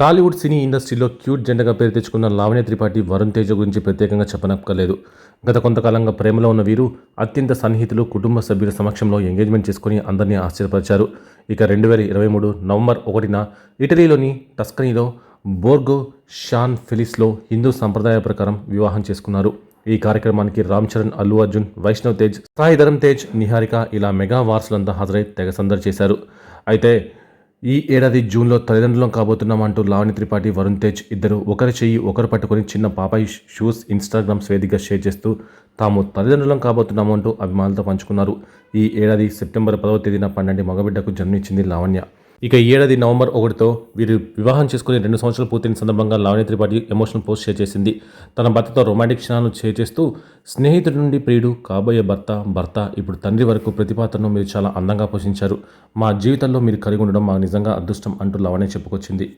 టాలీవుడ్ సినీ ఇండస్ట్రీలో క్యూట్ జెండగా పేరు తెచ్చుకున్న లావణ్య త్రిపాఠి వరుణ్ తేజ గురించి ప్రత్యేకంగా చెప్పనక్కర్లేదు. గత కొంతకాలంగా ప్రేమలో ఉన్న వీరు అత్యంత సన్నిహితులు కుటుంబ సభ్యుల సమక్షంలో ఎంగేజ్మెంట్ చేసుకుని అందరినీ ఆశ్చర్యపరిచారు. ఇక రెండు వేల ఇరవై మూడు నవంబర్ ఒకటిన ఇటలీలోని టస్కనీలో బోర్గో షాన్ ఫిలిస్లో హిందూ సంప్రదాయ ప్రకారం వివాహం చేసుకున్నారు. ఈ కార్యక్రమానికి రామ్ చరణ్ అల్లు అర్జున్ వైష్ణవ్ తేజ్ సాయిధరం తేజ్ నిహారిక ఇలా మెగా వార్సులంతా హాజరై తెగ సందడి చేశారు. అయితే ఈ ఏడాది జూన్లో తల్లిదండ్రులం కాబోతున్నామంటూ లావణ్య త్రిపాఠి వరుణ్ తేజ్ ఇద్దరు ఒకరి చెయ్యి ఒకరు పట్టుకొని చిన్న పాపాయి షూస్ ఇన్స్టాగ్రామ్స్ వేదికగా షేర్ చేస్తూ తాము తల్లిదండ్రులం కాబోతున్నాము అంటూ అభిమానులతో పంచుకున్నారు. ఈ ఏడాది సెప్టెంబర్ పదవ తేదీన పన్నెండు మగబిడ్డకు జన్మించింది లావణ్య. ఇక ఈ ఏడాది నవంబర్ ఒకటితో వీరు వివాహం చేసుకుని రెండు సంవత్సరాలు పూర్తయిన సందర్భంగా Lavanya Tripathi emotional post share చేసింది. తన భర్తతో రొమాంటిక్ క్షణాలను షేర్ చేస్తూ స్నేహితుడి నుండి ప్రియుడు కాబోయే భర్త భర్త ఇప్పుడు తండ్రి వరకు ప్రతి పాత్రను మీరు చాలా అందంగా పోషించారు. మా జీవితంలో మీరు కలిగి ఉండడం మా నిజంగా అదృష్టం అంటూ లావణ్య చెప్పుకొచ్చింది.